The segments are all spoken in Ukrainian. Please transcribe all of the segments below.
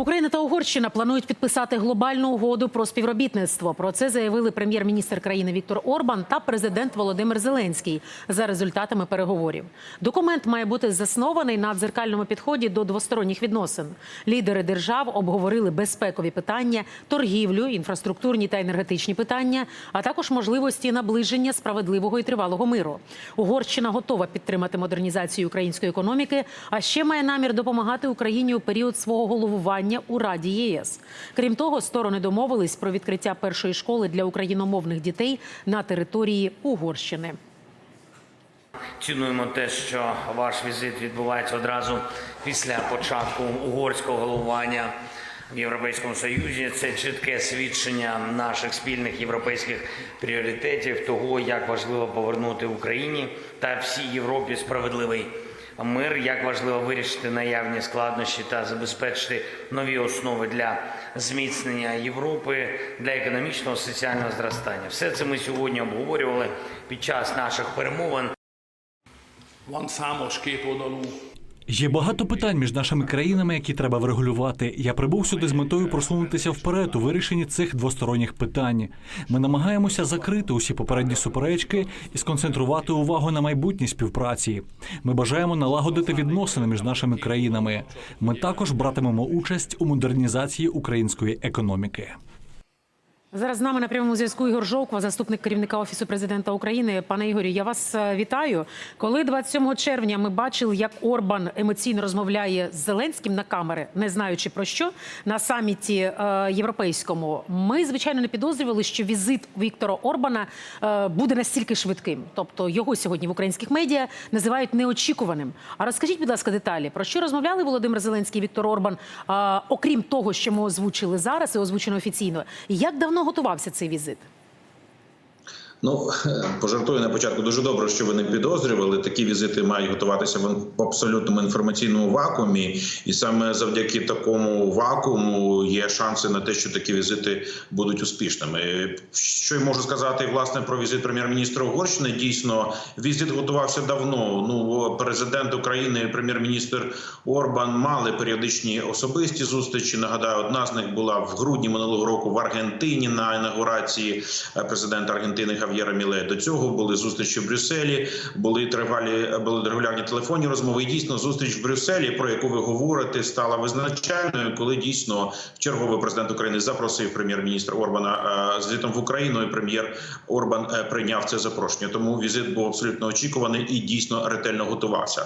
Україна та Угорщина планують підписати глобальну угоду про співробітництво. Про це заявили прем'єр-міністр країни Віктор Орбан та президент Володимир Зеленський за результатами переговорів. Документ має бути заснований на дзеркальному підході до двосторонніх відносин. Лідери держав обговорили безпекові питання, торгівлю, інфраструктурні та енергетичні питання, а також можливості наближення справедливого і тривалого миру. Угорщина готова підтримати модернізацію української економіки, а ще має намір допомагати Україні у період свого головування у Раді ЄС. Крім того, сторони домовились про відкриття першої школи для україномовних дітей на території Угорщини. Цінуємо те, що ваш візит відбувається одразу після початку угорського головування в Європейському Союзі. Це чітке свідчення наших спільних європейських пріоритетів, того, як важливо повернути Україні та всій Європі справедливий мир, як важливо вирішити наявні складнощі та забезпечити нові основи для зміцнення Європи, для економічного соціального зростання. Все це ми сьогодні обговорювали під час наших перемовин. Van számos kétoldalú Є багато питань між нашими країнами, які треба врегулювати. Я прибув сюди з метою просунутися вперед у вирішенні цих двосторонніх питань. Ми намагаємося закрити усі попередні суперечки і сконцентрувати увагу на майбутній співпраці. Ми бажаємо налагодити відносини між нашими країнами. Ми також братимемо участь у модернізації української економіки. Зараз з нами на прямому зв'язку Ігор Жовква, заступник керівника офісу президента України. Пане Ігорі, я вас е, вітаю. Коли 27 червня ми бачили, як Орбан емоційно розмовляє з Зеленським на камери, не знаючи про що на саміті е, європейському, ми звичайно не підозрювали, що візит Віктора Орбана е, буде настільки швидким. Тобто його сьогодні в українських медіа називають неочікуваним. А розкажіть, будь ласка, деталі про що розмовляли Володимир Зеленський і Віктор Орбан, е, окрім того, що ми озвучили зараз і озвучено офіційно. Як давно готувався цей візит? Ну пожартую на початку. Дуже добре, що ви не підозрювали. Такі візити мають готуватися в абсолютному інформаційному вакуумі, і саме завдяки такому вакууму є шанси на те, що такі візити будуть успішними. Що я можу сказати власне про візит прем'єр-міністра Угорщини? Дійсно, візит готувався давно. Ну президент України, прем'єр-міністр Орбан мали періодичні особисті зустрічі. Нагадаю, одна з них була в грудні минулого року в Аргентині на інаугурації президента Аргентини Хав'єра Міле. До цього були зустрічі в Брюсселі, були тривалі, були регулярні телефонні розмови. І дійсно, зустріч в Брюсселі, про яку ви говорите, стала визначальною, коли дійсно черговий президент України запросив прем'єр-міністра Орбана е, з візитом в Україну. і Прем'єр Орбан е, прийняв це запрошення. Тому візит був абсолютно очікуваний і дійсно ретельно готувався.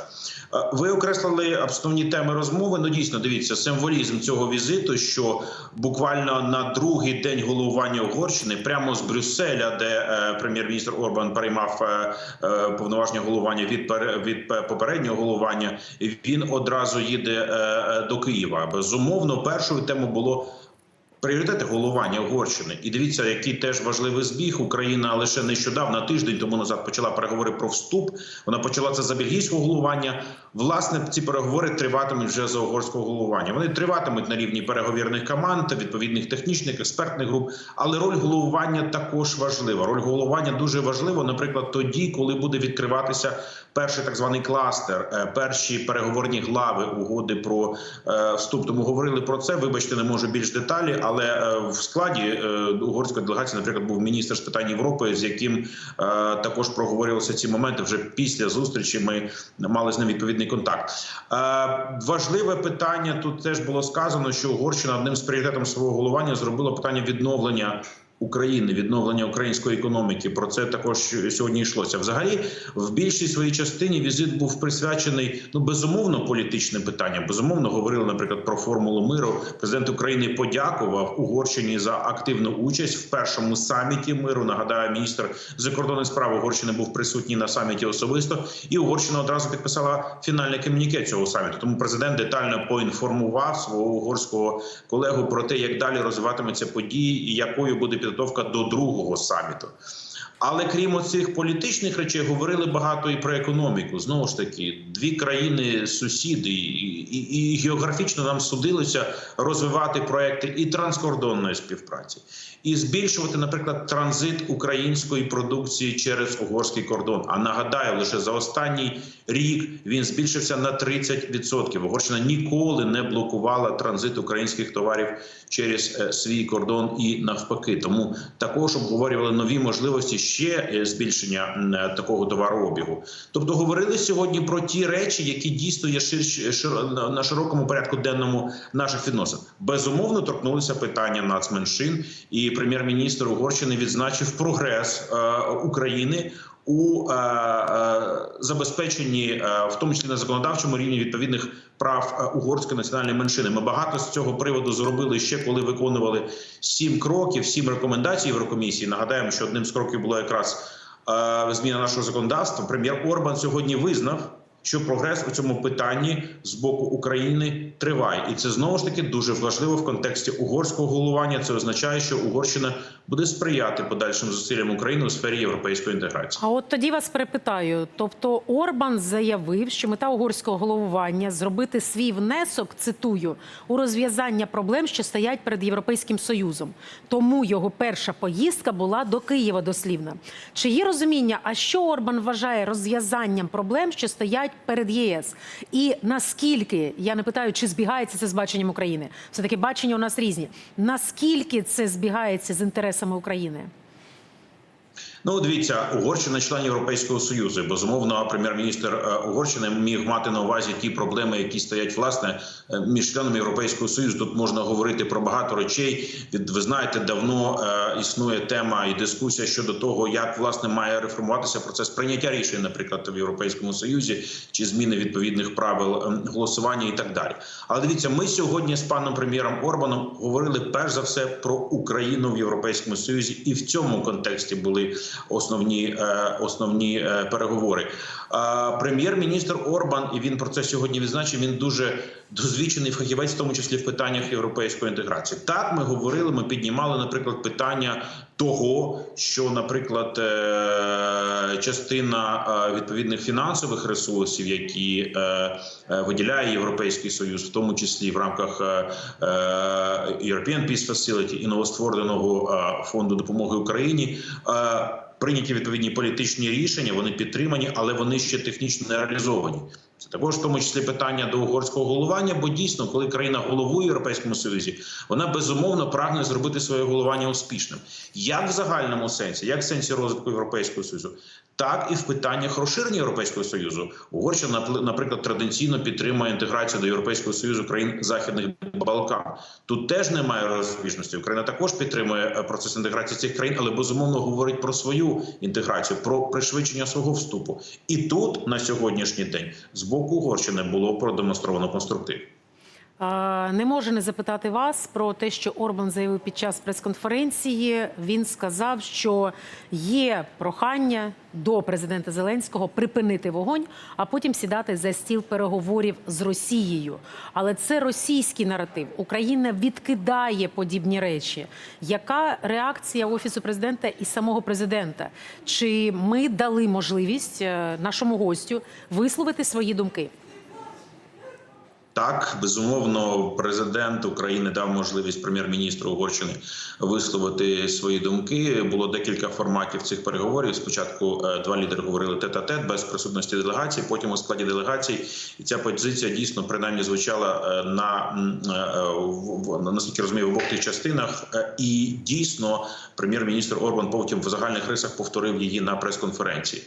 Е, Ви окреслили основні теми розмови. Ну дійсно дивіться символізм цього візиту, що буквально на другий день головування Угорщини, прямо з Брюсселя, де прем'єр-міністр Орбан приймав е, е, повноваження головування від від попереднього головування. Він одразу їде е, до Києва. Безумовно, першою темою було. Пріоритети головування Угорщини, і дивіться, який теж важливий збіг. Україна лише нещодавно тиждень тому назад почала переговори про вступ. Вона почала це за бельгійського головування. Власне, ці переговори триватимуть вже за угорського головування. Вони триватимуть на рівні переговірних команд відповідних технічних експертних груп. Але роль головування також важлива. Роль головування дуже важлива, наприклад, тоді, коли буде відкриватися перший так званий кластер, е, перші переговорні глави угоди про е, вступ. Тому говорили про це. Вибачте, не можу більш деталі, але е, в складі угорської делегації, наприклад, був міністр з питань Європи, з яким також проговорилися ці моменти. Вже після зустрічі ми мали з ним відповідний контакт. Важливе питання тут теж було сказано, що Угорщина одним з пріоритетів свого головування зробила питання відновлення. України відновлення української економіки про це також сьогодні йшлося. Взагалі, в більшій своїй частині візит був присвячений ну безумовно політичним питанням. Безумовно, говорили, наприклад, про формулу миру. Президент України подякував Угорщині за активну участь в першому саміті миру. Нагадаю, міністр закордонних справ Угорщини був присутній на саміті особисто, і Угорщина одразу підписала фінальне комюніке цього саміту. Тому президент детально поінформував свого угорського колегу про те, як далі розвиватиметься події і якою буде підготовка до другого саміту. Але крім цих політичних речей, говорили багато і про економіку. Знову ж таки, дві країни сусіди, і, і, і географічно нам судилося розвивати проекти і транскордонної співпраці, і збільшувати, наприклад, транзит української продукції через угорський кордон. А нагадаю, лише за останній рік він збільшився на 30%. Угорщина ніколи не блокувала транзит українських товарів через е, свій кордон і навпаки. Тому також обговорювали нові можливості ще е, збільшення е, такого товарообігу. Тобто говорили сьогодні про ті речі, які дійсно є на- на широкому порядку денному наших відносин. Безумовно торкнулися питання нацменшин, і прем'єр-міністр Угорщини відзначив прогрес е, України. У е, е, забезпеченні, е, в тому числі на законодавчому рівні відповідних прав угорської національної меншини, ми багато з цього приводу зробили ще коли виконували сім кроків, сім рекомендацій Єврокомісії. Нагадаємо, що одним з кроків було якраз зміна нашого законодавства. Прем'єр Орбан сьогодні визнав, що прогрес у цьому питанні з боку України триває, і це знову ж таки дуже важливо в контексті угорського головування. Це означає, що Угорщина буде сприяти подальшим зусиллям України у сфері європейської інтеграції. А от тоді вас перепитаю: тобто Орбан заявив, що мета угорського головування зробити свій внесок, цитую, у розв'язання проблем, що стоять перед Європейським Союзом. Тому його перша поїздка була до Києва дослівна. Чи є розуміння, а що Орбан вважає розв'язанням проблем, що стоять перед ЄС? І наскільки я не питаю, чи збігається це з баченням України? Все таки бачення у нас різні. Наскільки це збігається з інтересами України? Ну, дивіться, Угорщина член Європейського союзу. Безумовно, прем'єр-міністр е, Угорщини міг мати на увазі ті проблеми, які стоять власне е, між членами Європейського союзу. Тут можна говорити про багато речей. Від ви знаєте, давно е, існує тема і дискусія щодо того, як власне має реформуватися процес прийняття рішень, наприклад, в Європейському Союзі чи зміни відповідних правил е, голосування і так далі. Але дивіться, ми сьогодні з паном прем'єром Орбаном говорили перш за все про Україну в Європейському Союзі, і в цьому контексті були основні, е, основні е, переговори. Е, Прем'єр-міністр Орбан, і він про це сьогодні відзначив. Він дуже дозвічений фахівець, в тому числі в питаннях європейської інтеграції. Так, ми говорили, ми піднімали, наприклад, питання того, що, наприклад, частина відповідних фінансових ресурсів, які виділяє Європейський Союз, в тому числі в рамках European Peace Facility і новоствореного фонду допомоги Україні. Прийняті відповідні політичні рішення, вони підтримані, але вони ще технічно не реалізовані. Це також в тому числі питання до угорського головування, бо дійсно, коли країна головує Європейському Союзі, вона безумовно прагне зробити своє головування успішним, як в загальному сенсі, як в сенсі розвитку Європейського Союзу, так і в питаннях розширення Європейського Союзу. Угорщина, наприклад, традиційно підтримує інтеграцію до Європейського Союзу країн Західних Балкан. Тут теж немає розбіжності. Україна також підтримує е, процес інтеграції цих країн, але безумовно говорить про свою інтеграцію, про пришвидшення свого вступу. І тут на сьогоднішній день з боку Угорщини було продемонстровано конструктив. Не можу не запитати вас про те, що Орбан заявив під час прес-конференції. Він сказав, що є прохання до президента Зеленського припинити вогонь, а потім сідати за стіл переговорів з Росією. Але це російський наратив. Україна відкидає подібні речі. Яка реакція офісу президента і самого президента? Чи ми дали можливість е, нашому гостю висловити свої думки? Так, безумовно, президент України дав можливість прем'єр-міністру Угорщини висловити свої думки. Було декілька форматів цих переговорів. Спочатку е, два лідери говорили тет-а-тет без присутності делегації. Потім у складі делегації, і ця позиція дійсно принаймні звучала е, на е, в- наскільки розумію, в обох тих частинах. І дійсно, прем'єр-міністр Орбан потім в загальних рисах повторив її на прес-конференції.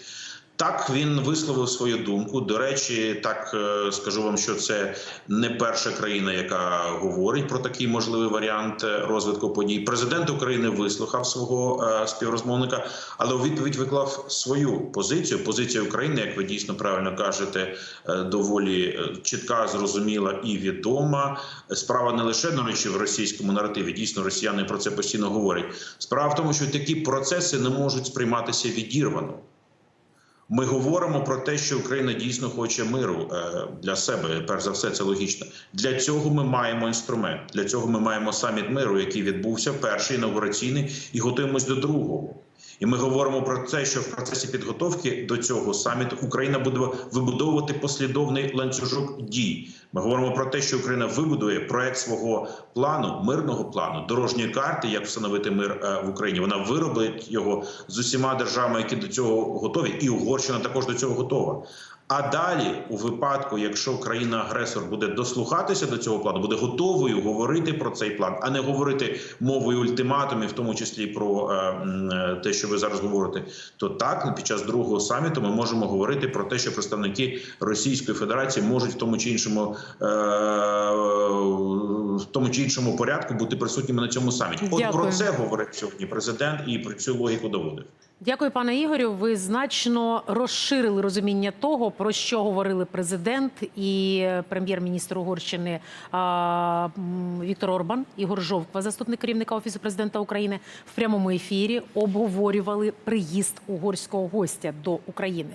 Так, він висловив свою думку. До речі, так е, скажу вам, що це не перша країна, яка говорить про такий можливий варіант е, розвитку подій. Президент України вислухав свого е, співрозмовника, але у відповідь виклав свою позицію. Позиція України, як ви дійсно правильно кажете, доволі чітка, зрозуміла і відома. Справа не лише до речі в російському наративі. Дійсно, росіяни про це постійно говорять. Справа в тому, що такі процеси не можуть сприйматися відірвано. Ми говоримо про те, що Україна дійсно хоче миру е, для себе. Перш за все, це логічно. Для цього ми маємо інструмент. Для цього ми маємо саміт миру, який відбувся перший інаугураційний, і готуємось до другого. І ми говоримо про те, що в процесі підготовки до цього саміту Україна буде вибудовувати послідовний ланцюжок дій. Ми говоримо про те, що Україна вибудує проект свого плану, мирного плану, дорожньої карти, як встановити мир е, в Україні. Вона виробить його з усіма державами, які до цього готові, і Угорщина також до цього готова. А далі, у випадку, якщо країна-агресор буде дослухатися до цього плану, буде готовою говорити про цей план, а не говорити мовою ультиматумів, в тому числі про е, е, те, що ви зараз говорите, то так під час другого саміту ми можемо говорити про те, що представники Російської Федерації можуть в тому чи іншому е, в тому чи іншому порядку бути присутніми на цьому саміті. От Дякую. про це говорив сьогодні президент і про цю логіку доводив. Дякую, пане Ігорю. Ви значно розширили розуміння того, про що говорили президент і прем'єр-міністр Угорщини Віктор Орбан, Ігор Жовква, заступник керівника офісу президента України, в прямому ефірі обговорювали приїзд угорського гостя до України.